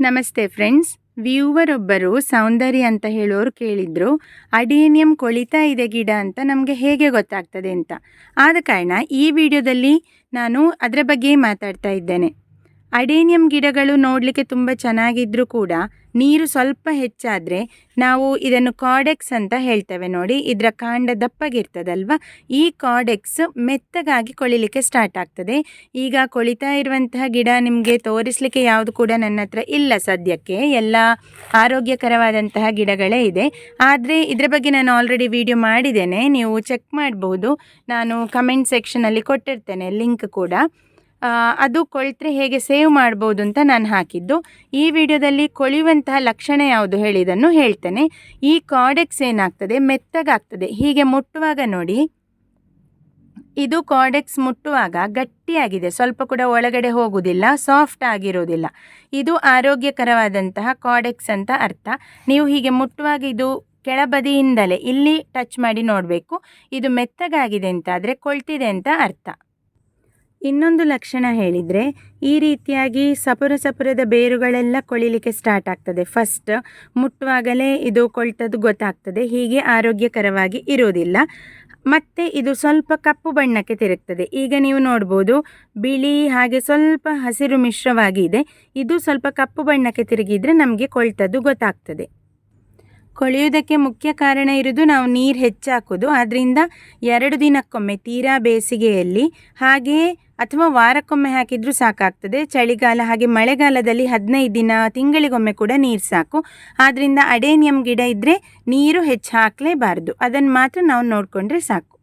ನಮಸ್ತೆ friends. Viewer ಒಬ್ಬರು ಸೌಂದರ್ಯ ಅಂತ ಹೇಳೋರು ಕೇಳಿದ್ರು, ಅಡೇನಿಯಂ ಕೊಳಿತಾ ಇದೆ ಗಿಡ ಅಂತ ನಮಗೆ ಹೇಗೆ ಗೊತ್ತಾಗ್ತದೆ ಅಂತ. ಆದ ಕಾರಣ ಈ ವಿಡಿಯೋದಲ್ಲಿ ನಾನು ಅದರ ಬಗ್ಗೆ ಮಾತಾಡ್ತಾ ಇದ್ದೇನೆ. ಅಡೇನಿಯಂ ಗಿಡಗಳು ನೋಡಲಿಕ್ಕೆ ತುಂಬ ಚೆನ್ನಾಗಿದ್ರೂ ಕೂಡ ನೀರು ಸ್ವಲ್ಪ ಹೆಚ್ಚಾದರೆ ನಾವು ಇದನ್ನು ಕಾಡೆಕ್ಸ್ ಅಂತ ಹೇಳ್ತೇವೆ ನೋಡಿ. ಇದರ ಕಾಂಡ ದಪ್ಪಗಿರ್ತದಲ್ವ? ಈ ಕಾಡೆಕ್ಸ್ ಮೆತ್ತಗಾಗಿ ಕೊಳಿಲಿಕ್ಕೆ ಸ್ಟಾರ್ಟ್ ಆಗ್ತದೆ. ಈಗ ಕೊಳಿತಾ ಇರುವಂತಹ ಗಿಡ ನಿಮಗೆ ತೋರಿಸಲಿಕ್ಕೆ ಯಾವುದು ಕೂಡ ನನ್ನ ಹತ್ರ ಇಲ್ಲ ಸದ್ಯಕ್ಕೆ. ಎಲ್ಲ ಆರೋಗ್ಯಕರವಾದಂತಹ ಗಿಡಗಳೇ ಇದೆ. ಆದರೆ ಇದರ ಬಗ್ಗೆ ನಾನು ಆಲ್ರೆಡಿ ವಿಡಿಯೋ ಮಾಡಿದ್ದೇನೆ. ನೀವು ಚೆಕ್ ಮಾಡಬಹುದು ನಾನು ಕಮೆಂಟ್ ಸೆಕ್ಷನಲ್ಲಿ ಕೊಟ್ಟಿರ್ತೇನೆ. ಲಿಂಕ್ ಕೂಡ. ಅದು ಕೊಳ್ತ್ರೆ ಹೇಗೆ ಸೇವ್ ಮಾಡ್ಬೋದು ಅಂತ ನಾನು ಹಾಕಿದ್ದು. ಈ ವಿಡಿಯೋದಲ್ಲಿ ಕೊಳೆಯುವಂತಹ ಲಕ್ಷಣ ಯಾವುದು ಹೇಳಿದನ್ನು ಹೇಳ್ತೇನೆ. ಈ ಕಾಡೆಕ್ಸ್ ಏನಾಗ್ತದೆ? ಮೆತ್ತಗಾಗ್ತದೆ. ಹೀಗೆ ಮುಟ್ಟುವಾಗ ನೋಡಿ. ಇದು ಕಾಡೆಕ್ಸ್ ಮುಟ್ಟುವಾಗ ಗಟ್ಟಿಯಾಗಿದೆ. ಸ್ವಲ್ಪ ಕೂಡ ಒಳಗಡೆ ಹೋಗುವುದಿಲ್ಲ ಸಾಫ್ಟ್ ಆಗಿರೋದಿಲ್ಲ. ಇದು ಆರೋಗ್ಯಕರವಾದಂತಹ ಕಾಡೆಕ್ಸ್ ಅಂತ ಅರ್ಥ. ನೀವು ಹೀಗೆ ಮುಟ್ಟುವಾಗ ಇದು ಕೆಳಬದಿಯಿಂದಲೇ ಇಲ್ಲಿ ಟಚ್ ಮಾಡಿ ನೋಡಬೇಕು. ಇದು ಮೆತ್ತಗಾಗಿದೆ ಅಂತಾದರೆ ಕೊಳ್ತಿದೆ ಅಂತ ಅರ್ಥ. ಇನ್ನೊಂದು ಲಕ್ಷಣ ಹೇಳಿದರೆ, ಈ ರೀತಿಯಾಗಿ ಸಪುರ ಸಪುರದ ಬೇರುಗಳೆಲ್ಲ ಕೊಳಿಲಿಕ್ಕೆ ಸ್ಟಾರ್ಟ್ ಆಗ್ತದೆ. ಫಸ್ಟ್ ಮುಟ್ಟುವಾಗಲೇ ಇದು ಕೊಳ್ತದ್ದು ಗೊತ್ತಾಗ್ತದೆ. ಹೀಗೆ ಆರೋಗ್ಯಕರವಾಗಿ ಇರೋದಿಲ್ಲ. ಮತ್ತು ಇದು ಸ್ವಲ್ಪ ಕಪ್ಪು ಬಣ್ಣಕ್ಕೆ ತಿರುಗ್ತದೆ. ಈಗ ನೀವು ನೋಡ್ಬೋದು, ಬಿಳಿ ಹಾಗೆ ಸ್ವಲ್ಪ ಹಸಿರು ಮಿಶ್ರವಾಗಿದೆ. ಇದು ಸ್ವಲ್ಪ ಕಪ್ಪು ಬಣ್ಣಕ್ಕೆ ತಿರುಗಿದರೆ ನಮಗೆ ಕೊಳ್ತದ್ದು ಗೊತ್ತಾಗ್ತದೆ. ಕೊಳೆಯುವುದಕ್ಕೆ ಮುಖ್ಯ ಕಾರಣ ಇರೋದು ನಾವು ನೀರು ಹೆಚ್ಚಾಕೋದು ಆದ್ದರಿಂದ ಎರಡು ದಿನಕ್ಕೊಮ್ಮೆ ತೀರಾ ಬೇಸಿಗೆಯಲ್ಲಿ ಹಾಗೆಯೇ ಅಥವಾ ವಾರಕ್ಕೊಮ್ಮೆ ಹಾಕಿದರೂ ಸಾಕಾಗ್ತದೆ. ಚಳಿಗಾಲ ಹಾಗೆ ಮಳೆಗಾಲದಲ್ಲಿ ಹದಿನೈದು ದಿನ, ತಿಂಗಳಿಗೊಮ್ಮೆ ಕೂಡ ನೀರು ಸಾಕು. ಆದ್ದರಿಂದ ಅಡೇನಿಯಂ ಗಿಡ ಇದ್ದರೆ ನೀರು ಹೆಚ್ಚು ಹಾಕಲೇಬಾರ್ದು ಅದನ್ನು ಮಾತ್ರ ನಾವು ನೋಡಿಕೊಂಡ್ರೆ ಸಾಕು.